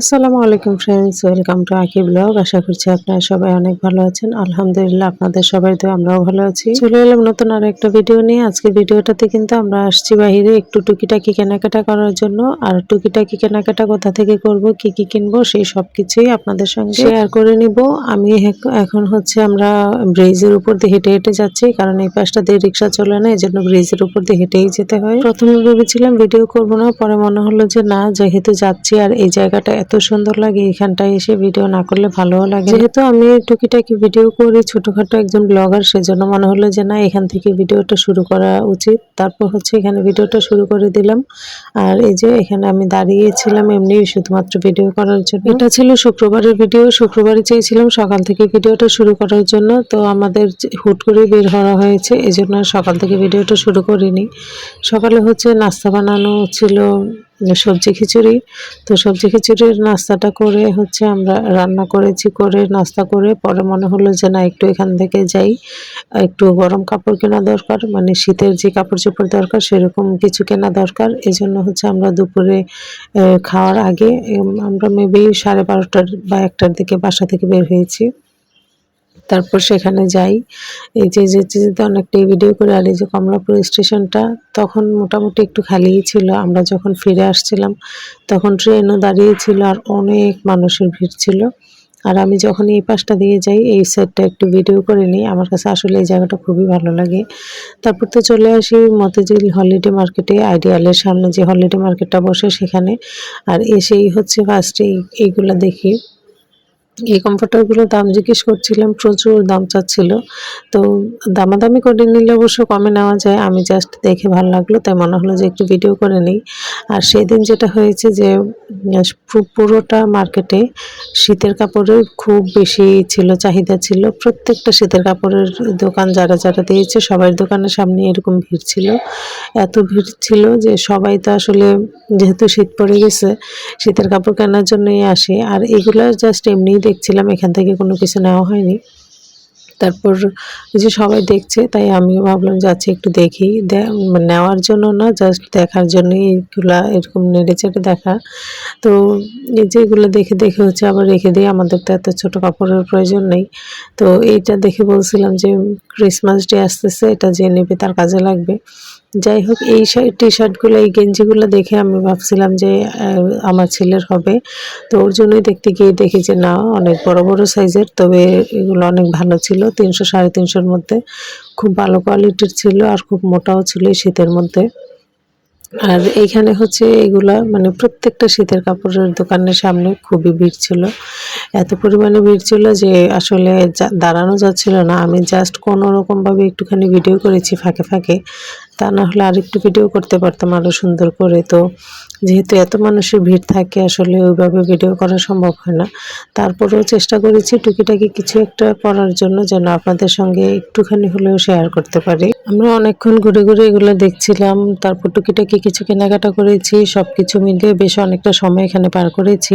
আসসালামু আলাইকুম friends welcome to Aki blog আশা করছি আপনারা সবাই অনেক ভালো আছেন। আলহামদুলিল্লাহ, আপনাদের সবাই তো আমরাও ভালো আছি। চলে এলাম নতুন আর একটা ভিডিও নিয়ে। আজকে ভিডিওটাতে কিন্তু আমরা আসছি বাহিরে একটু টুকিটাকি কেনাকাটা করার জন্য। আর টুকিটাকি কেনাকাটা কোথা থেকে করব, কি কি কিনবো, সেই সব কিছুই আপনাদের সঙ্গে শেয়ার করে নিব। আমি এখন হচ্ছে আমরা ব্রিজের উপর দিয়ে হেঁটে হেঁটে যাচ্ছি, কারণ এই পাশটা দিয়ে রিক্সা চলে না এই জন্য ব্রিজের উপর দিয়ে হেঁটেই যেতে হয়। প্রথমে ভেবেছিলাম ভিডিও করব না, পরে মনে হলো যে না, যেহেতু যাচ্ছি আর এই জায়গাটা এত সুন্দর লাগে এখানটায় এসে ভিডিও না করলে ভালোও লাগে যেহেতু আমি টুকিটাকি ভিডিও করি ছোটখাটো একজন ব্লগার সেজন্য মনে হলো যে না এখান থেকে ভিডিওটা শুরু করা উচিত। তারপর হচ্ছে এখানে ভিডিওটা শুরু করে দিলাম। আর এই যে এখানে আমি দাঁড়িয়েছিলাম এমনি শুধুমাত্র ভিডিও করার জন্য। এটা ছিল শুক্রবারের ভিডিও শুক্রবারে চেয়েছিলাম সকাল থেকে ভিডিওটা শুরু করার জন্য। তো আমাদের হুট করে বের হওয়া হয়েছে এই জন্য সকাল থেকে ভিডিওটা শুরু করিনি। সকালে হচ্ছে নাস্তা বানানো ছিল সবজি খিচুড়ি, তো সবজি খিচুড়ির নাস্তাটা করে হচ্ছে আমরা রান্না করেছি, করে নাস্তা করে। পরে মনে হলো যে না, একটু এখান থেকে যাই। একটু গরম কাপড় কেনা দরকার মানে শীতের যে কাপড় চোপড় দরকার, সেরকম কিছু কেনা দরকার। এই জন্য হচ্ছে আমরা দুপুরে খাওয়ার আগে আমরা মেবি সাড়ে বারোটার বা একটার দিকে বাসা থেকে বের হয়েছি। তারপর সেখানে যাই। এই যে যেতে যেতে অনেকটাই ভিডিও করে আর এই যে কমলাপুর স্টেশনটা, তখন মোটামুটি একটু খালিই ছিল। আমরা যখন ফিরে আসছিলাম, তখন ট্রেনও দাঁড়িয়ে ছিল আর অনেক মানুষের ভিড় ছিল। আর আমি যখন এই পাশটা দিয়ে যাই, এই সাইডটা একটু ভিডিও করে নিই। আমার কাছে আসলে এই জায়গাটা খুবই ভালো লাগে। তারপর তো চলে আসি মতিঝিল হলিডে মার্কেটে আইডিয়ালের সামনে যে হলিডে মার্কেটটা বসে সেখানে। আর এসেই হচ্ছে ফার্স্টে এইগুলো দেখি। এই কমফোর্টারগুলো দাম জিজ্ঞেস করছিলাম, প্রচুর দাম চাচ্ছিল। তো দামাদামি করে নিলে অবশ্য কমে নেওয়া যায়। আমি জাস্ট দেখে ভালো লাগল, তাই মনে হলো যে একটু ভিডিও করে নিই। আর সেদিন যেটা হয়েছে যে পুরোটা মার্কেটে শীতের কাপড়ের খুব বেশি ছিল, চাহিদা ছিল। প্রত্যেকটা শীতের কাপড়ের দোকান যারা যারা দিয়েছে, সবার দোকানের সামনে এরকম ভিড় ছিল। এত ভিড় ছিল যে সবাই তো আসলে, যেহেতু শীত পড়ে গেছে, শীতের কাপড় কেনার জন্যই আসে। আর এগুলো জাস্ট এমনিই দেখছিলাম, এখান থেকে কোনো কিছু নেওয়া হয়নি। তারপর যে সবাই দেখছে, তাই আমিও ভাবলাম যাচ্ছি একটু দেখি। মানে নেওয়ার জন্য না জাস্ট দেখার জন্যই এইগুলা এরকম নেড়ে চেড়ে দেখা। তো এই যে এগুলো দেখে দেখে হচ্ছে আবার রেখে দিই, আমাদের তো এত ছোটো কাপড়ের প্রয়োজন নেই। তো এইটা দেখে বলছিলাম যে ক্রিসমাস ডে আসতেছে, এটা যে নেবে তার কাজে লাগবে। যাই হোক এই টি শার্টগুলো এই গেঞ্জিগুলো দেখে আমি ভাবছিলাম যে আমার ছেলের হবে। তো ওর জন্যই দেখতে গিয়ে দেখি যে, না, অনেক বড় বড় সাইজের, তবে এগুলো অনেক ভালো ছিল। তিনশো, সাড়ে তিনশোর মধ্যে। খুব ভালো কোয়ালিটির ছিল আর খুব মোটাও ছিল শীতের মধ্যে। আর এইখানে হচ্ছে এগুলা মানে প্রত্যেকটা শীতের কাপড়ের দোকানের সামনে খুবই ভিড় ছিল। এত পরিমাণে ভিড় ছিল যে, আসলে দাঁড়ানো যাচ্ছিল না। আমি জাস্ট কোনো রকম ভাবে একটুখানি ভিডিও করেছি ফাঁকে ফাঁকে। তা না হলে আরেকটু ভিডিও করতে পারতাম আরও সুন্দর করে। তো যেহেতু এত মানুষের ভিড় থাকে, আসলে ওইভাবে ভিডিও করা সম্ভব হয় না। তারপরেও চেষ্টা করেছি টুকিটাকি কিছু একটা করার জন্য যেন আপনাদের সঙ্গে একটুখানি হলেও শেয়ার করতে পারি। আমরা অনেকক্ষণ ঘুরে ঘুরে এগুলো দেখছিলাম, তারপর টুকিটাকি কিছু কেনাকাটা করেছি সব কিছু মিলিয়ে বেশ অনেকটা সময় এখানে পার করেছি।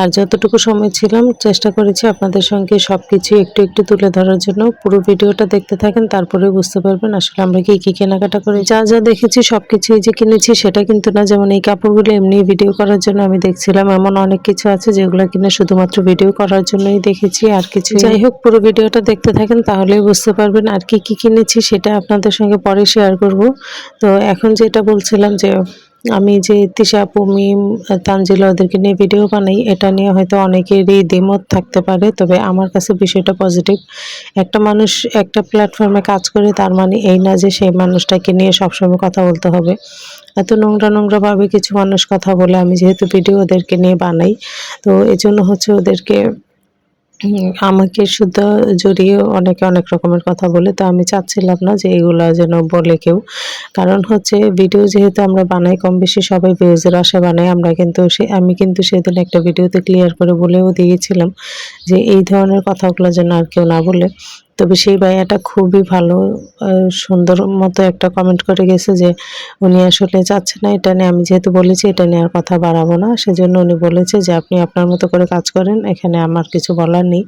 আর যতটুকু সময় ছিলাম, চেষ্টা করেছি আপনাদের সঙ্গে সব কিছু একটু একটু তুলে ধরার জন্য। পুরো ভিডিওটা দেখতে থাকেন, তারপরে বুঝতে পারবেন আসলে আমরা কি, কী কেনাকাটা করে যা যা দেখেছি সব কিছুই যে কিনেছি, সেটা কিন্তু না। যেমন এই কাপড়গুলো এমনি ভিডিও করার জন্য আমি দেখছিলাম। এমন অনেক কিছু আছে যেগুলো কিনা শুধুমাত্র ভিডিও করার জন্যই দেখেছি, আর কিছু যাই হোক, পুরো ভিডিওটা দেখতে থাকেন, তাহলেই বুঝতে পারবেন আর কি কি কিনেছি, সেটা আপনাদের সঙ্গে পরে শেয়ার করব। তো এখন যেটা বলছিলাম যে আমি যে তিশা আপু, মিম, তানজিলা ওদেরকে নিয়ে ভিডিও বানাই, এটা নিয়ে হয়তো অনেকেরই দ্বিমত থাকতে পারে, তবে আমার কাছে বিষয়টা পজিটিভ একটা মানুষ একটা প্ল্যাটফর্মে কাজ করে, তার মানে এই না যে সেই মানুষটাকে নিয়ে সবসময় কথা বলতে হবে। এত নোংরা নোংরাভাবে কিছু মানুষ কথা বলে, আমি যেহেতু ভিডিও ওদেরকে নিয়ে বানাই, তো এজন্য হচ্ছে ওদেরকে আমাকে শুদ্ধ জড়িয়ে অনেকে অনেক রকমের কথা বলে, তো আমি চাচ্ছিলাম না যে এগুলো যেন বলে কেউ। কারণ হচ্ছে ভিডিও যেহেতু আমরা বানাই, কম বেশি সবাই ভিউজের আশা বানাই, আমরা কিন্তু সে, আমি কিন্তু সেদিন একটা ভিডিওতে ক্লিয়ার করে বলেও দিয়েছিলাম যে এই ধরনের কথাগুলো যেন আর কেউ না বলে। তবে সেই ভাইয়াটা খুবই ভালো সুন্দর মতো একটা কমেন্ট করে গেছে যে, উনি আসলে চাচ্ছে না এটা নিয়ে, আমি যেহেতু বলেছি এটা নিয়ে আর কথা বাড়াবো না। সেজন্য উনি বলেছে যে, আপনি আপনার মতো করে কাজ করেন, এখানে আমার কিছু বলার নেই।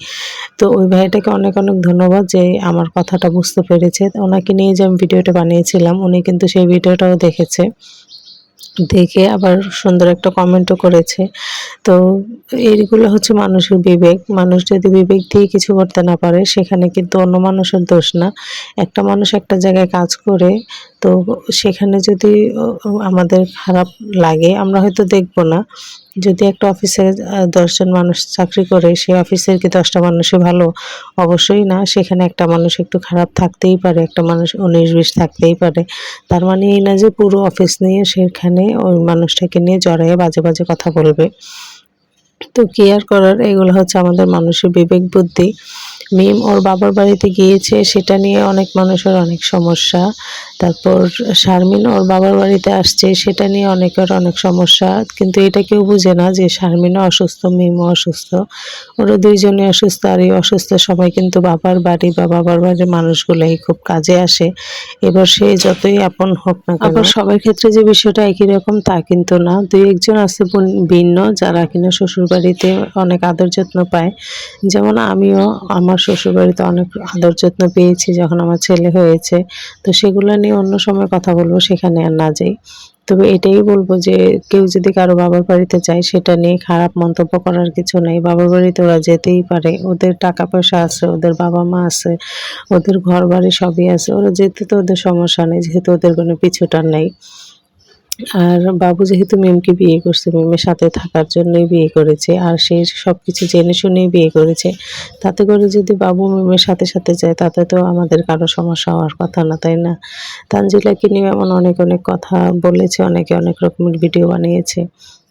তো ওই ভাইটাকে অনেক অনেক ধন্যবাদ যে, আমার কথাটা বুঝতে পেরেছে। ওনাকে নিয়ে যে আমি ভিডিওটা বানিয়েছিলাম, উনি কিন্তু সেই ভিডিওটাও দেখেছে। দেখে আবার সুন্দর একটা কমেন্টও করেছে। তো এইগুলো হচ্ছে মানুষের বিবেক। মানুষ যদি বিবেক দিয়ে কিছু করতে না পারে, সেখানে কিন্তু অন্য মানুষের দোষ না। একটা মানুষ একটা জায়গায় কাজ করে তো সেখানে যদি আমাদের খারাপ লাগে, আমরা হয়তো দেখব না। যদি একটা অফিসে দশজন মানুষ চাকরি করে, সেই অফিসের কি দশটা মানুষই ভালো? অবশ্যই না। সেখানে একটা মানুষ একটু খারাপ থাকতেই পারে, একটা মানুষ উনিশ বিশ থাকতেই পারে। তার মানে এই না যে পুরো অফিস নিয়ে সেখানে ওই মানুষটাকে নিয়ে জড়াইয়ে বাজে বাজে কথা বলবে। তো কেয়ার করার এগুলো হচ্ছে আমাদের মানুষের বিবেক বুদ্ধি। মিম ওর বাবার বাড়িতে গিয়েছে, সেটা নিয়ে অনেক মানুষের অনেক সমস্যা। তারপর শারমিন ওর বাবার বাড়িতে আসছে, সেটা নিয়ে অনেকের অনেক সমস্যা। কিন্তু এটা কেউ বুঝে না যে শারমিনও অসুস্থ, মিমও অসুস্থ। ওরা দুইজনে অসুস্থ, আর এই অসুস্থ সবাই কিন্তু বাবার বাড়ি বা বাবার বাড়ির মানুষগুলোই খুব কাজে আসে। এবার সে যতই আপন হোক না আবার সবার ক্ষেত্রে যে বিষয়টা একই রকম, তা কিন্তু না। দুই একজন আছে ভিন্ন, যারা কিনা শ্বশুর বাড়িতে অনেক আদর যত্ন পায়। যেমন আমিও, আমার শ্বশুর বাড়িতে অনেক আদর যত্ন পেয়েছি যখন আমার ছেলে হয়েছে। তো সেগুলো নিয়ে অন্য সময় কথা বলব, সেখানে আর না যাই। তবে এটাই বলব যে, কেউ যদি কারও বাবার বাড়িতে যায়, সেটা নিয়ে খারাপ মন্তব্য করার কিছু নেই। বাবার বাড়িতে ওরা যেতেই পারে। ওদের টাকা পয়সা আছে, ওদের বাবা মা আছে, ওদের ঘর বাড়ি সবই আছে। ওরা যেতে তো ওদের সমস্যা নেই, যেহেতু ওদের কোনো পিছুটার নেই। আর বাবু যেহেতু মেমকে বিয়ে করছে, মেমের সাথে থাকার জন্যই বিয়ে করেছে, আর সে সব কিছু জেনে শুনেই বিয়ে করেছে। তাতে করে যদি বাবু মেমের সাথে সাথে যায়, তাতে তো আমাদের কারও সমস্যা হওয়ার কথা না, তাই না? তানজিলাকে নিয়ে এমন অনেক অনেক কথা বলেছে, অনেকে অনেক রকমের ভিডিও বানিয়েছে।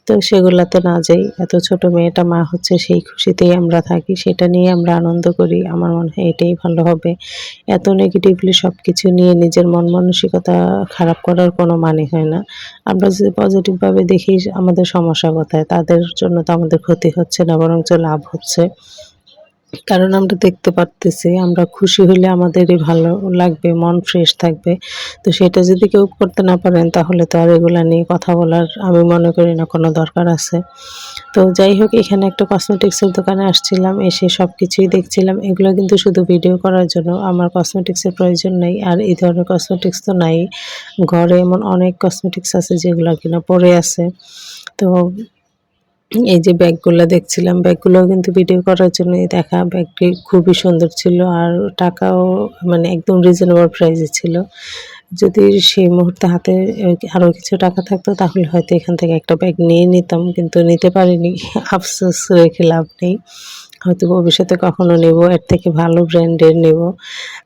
তো সেগুলাতে না যাই। এত ছোট মেয়েটা মা হচ্ছে, সেই খুশিতেই আমরা থাকি। সেটা নিয়ে আমরা আনন্দ করি। আমার মনে হয় এটাই ভালো হবে। এত নেগেটিভলি সব কিছু নিয়ে নিজের মন মানসিকতা খারাপ করার কোনো মানে হয় না। আমরা যদি পজিটিভভাবে দেখি, আমাদের সমস্যা কোথায়? তাদের জন্য তো আমাদের ক্ষতি হচ্ছে না, বরঞ্চ লাভ হচ্ছে। কারণ আমরা দেখতে পারতেছি, আমরা খুশি হলে আমাদেরই ভালো লাগবে, মন ফ্রেশ থাকবে। তো সেটা যদি কেউ করতে না পারেন, তাহলে তো আর এগুলো নিয়ে কথা বলার আমি মনে করি না কোনো দরকার আছে। তো যাই হোক, এখানে একটা কসমেটিক্সের দোকানে আসছিলাম, এসে সব কিছুই দেখছিলাম। এগুলো কিন্তু শুধু ভিডিও করার জন্য, আমার কসমেটিক্সের প্রয়োজন নেই, আর এই ধরনের কসমেটিক্স তো নাই। ঘরে এমন অনেক কসমেটিক্স আছে যেগুলো কিনা পরে আছে। তো এই যে ব্যাগগুলো দেখছিলাম ব্যাগগুলো কিন্তু ভিডিও করার জন্যই দেখা। ব্যাগটি খুবই সুন্দর ছিল আর টাকাও মানে একদম রিজনেবল প্রাইসে ছিল। যদি সেই মুহূর্তে হাতে আরও কিছু টাকা থাকতো, তাহলে হয়তো এখান থেকে একটা ব্যাগ নিয়ে নিতাম, কিন্তু নিতে পারিনি। আফসোস রেখে লাভ নেই। হয়তো ভবিষ্যতে কখনো নেব, এর থেকে ভালো ব্র্যান্ডের নেব।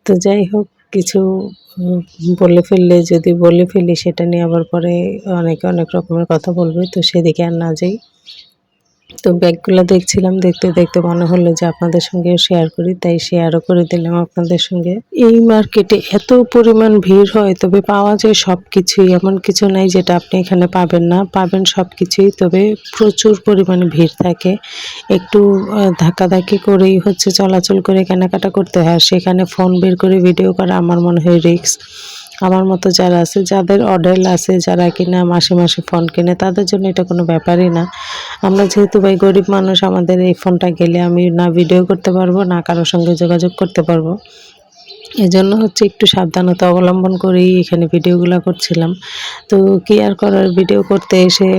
তো যাই হোক, কিছু বলে ফেললে, যদি বলে ফেলি, সেটা নিয়ে আবার পরে অনেকে অনেক রকমের কথা বলবে, তো সেদিকে আর না যাই। তো ব্যাগগুলো দেখছিলাম, দেখতে দেখতে মনে হলো যে আপনাদের সঙ্গে শেয়ার করি, তাই শেয়ারও করে দিলাম আপনাদের সঙ্গে। এই মার্কেটে এত পরিমাণ ভিড় হয়, তবে পাওয়া যায় সব কিছুই এমন কিছু নাই যেটা আপনি এখানে পাবেন না। পাবেন সব কিছুই তবে প্রচুর পরিমাণে ভিড় থাকে। একটু ধাক্কাধাক্কি করেই হচ্ছে চলাচল করে কেনাকাটা করতে হয়। সেখানে ফোন বের করে ভিডিও করা আমার মনে হয় রিক্স আমার মতো যারা আছে, যাদের অর্ডার আছে, যারা কিনা মাসে মাসে ফোন কেনে, তাদের জন্য এটা কোনো ব্যাপারই না। আমরা যেহেতু ভাই গরিব মানুষ, আমাদের এই ফোনটা গেলে আমি না ভিডিও করতে পারব, না কারোর সঙ্গে যোগাযোগ করতে পারব। এজন্য হচ্ছে একটু সাবধানতা অবলম্বন করেই এখানে ভিডিওগুলো করছিলাম। তো কেয়ার করার ভিডিও করতে এসে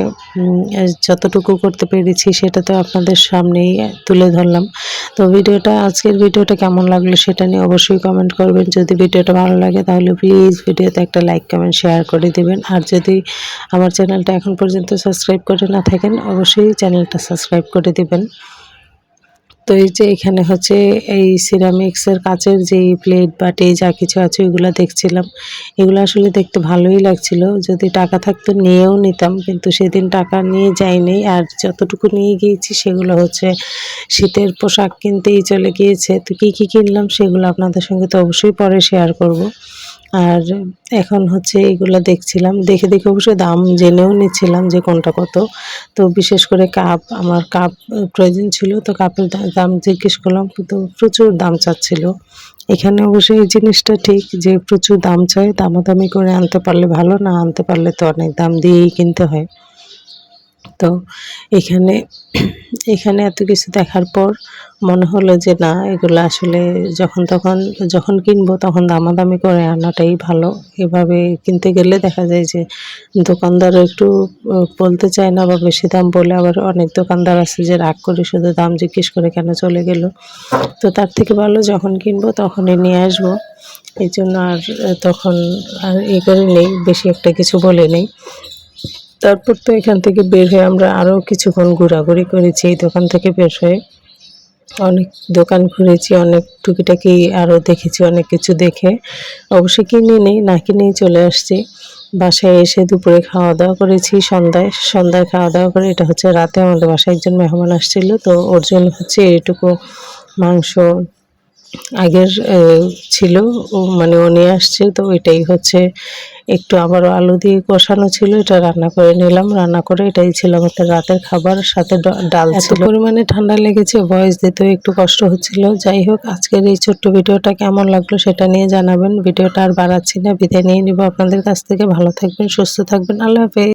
যতটুকু করতে পেরেছি সেটা তো আপনাদের সামনেই তুলে ধরলাম। তো ভিডিওটা, আজকের ভিডিওটা কেমন লাগল সেটা নিয়ে অবশ্যই কমেন্ট করবেন। যদি ভিডিওটা ভালো লাগে তাহলে প্লিজ ভিডিওতে একটা লাইক কমেন্ট শেয়ার করে দিবেন। আর যদি আমার চ্যানেলটা এখন পর্যন্ত সাবস্ক্রাইব করে না থাকেন, অবশ্যই চ্যানেলটা সাবস্ক্রাইব করে দিবেন। তো এই যে এখানে হচ্ছে এই সিরামিক্সের কাচের যে প্লেট বাটি যা কিছু আছে, ওইগুলো দেখছিলাম। এগুলো আসলে দেখতে ভালোই লাগছিল। যদি টাকা থাকতো নিয়েও নিতাম, কিন্তু সেদিন টাকা নিয়ে যাইনি। আর যতটুকু নিয়ে গিয়েছি, সেগুলো হচ্ছে শীতের পোশাক কিনতেই চলে গিয়েছে। তো কী কী কিনলাম, সেগুলো আপনাদের সঙ্গে তো অবশ্যই পরে শেয়ার করব। আর এখন হচ্ছে এগুলো দেখছিলাম। দেখে দেখে অবশ্যই দাম জেনেও নিচ্ছিলাম যে কোনটা কত। তো বিশেষ করে কাপ, আমার কাপ প্রয়োজন ছিল, তো কাপের দাম জিজ্ঞেস করলাম, তো প্রচুর দাম চাচ্ছিল। এখানে অবশ্যই এই জিনিসটা ঠিক যে প্রচুর দাম চায়, দামাদামি করে আনতে পারলে ভালো, না আনতে পারলে তো অনেক দাম দিয়েই কিনতে হয়। তো এখানে এখানে এত কিছু দেখার পর মনে হলো যে না, এগুলো আসলে যখন তখন, যখন কিনবো তখন দামাদামি করে আনাটাই ভালো। এভাবে কিনতে গেলে দেখা যায় যে দোকানদার একটু বলতে চায় না বা বেশি দাম বলে আবার অনেক দোকানদার আছে যে রাগ করে শুধু দাম জিজ্ঞেস করে কেন চলে গেল। তো তার থেকে ভালো যখন কিনবো তখনই নিয়ে আসব। এই জন্য আর তখন আর এ করে নেই বেশি একটা কিছু বলে নেই তারপর তো এখান থেকে বের হয়ে আমরা আরও কিছুক্ষণ ঘোরাঘুরি করেছি, এই দোকান থেকে বের হয়ে অনেক দোকান ঘুরেছি, অনেক টুকিটাকি আরও দেখেছি, অনেক কিছু দেখে। অবশ্যই কিনে নিই, না কিনেই চলে আসছি। বাসায় এসে দুপুরে খাওয়া দাওয়া করেছি, সন্ধ্যায় সন্ধ্যায় খাওয়া দাওয়া করে, এটা হচ্ছে রাতে আমাদের বাসায় একজন মেহমান আসছিল, তো ওর জন্য হচ্ছে এটুকু মাংস আগের ছিল মানে ও নিয়ে আসছে তো এটাই হচ্ছে একটু আবারও আলু দিয়ে কষানো ছিল এটা রান্না করে নিলাম রান্না করে এটাই ছিল আমাদের রাতের খাবার সাথে ড- ডাল ছিল। পরিমাণে ঠান্ডা লেগেছে ভয়েস দিতেও একটু কষ্ট হচ্ছিল যাই হোক আজকের এই ছোট্ট ভিডিওটা কেমন লাগল সেটা নিয়ে জানাবেন ভিডিওটা আর বাড়াচ্ছি না বিদায় নিয়ে নিব আপনাদের কাছ থেকে ভালো থাকবেন সুস্থ থাকবেন আল্লাহ হাফেজ।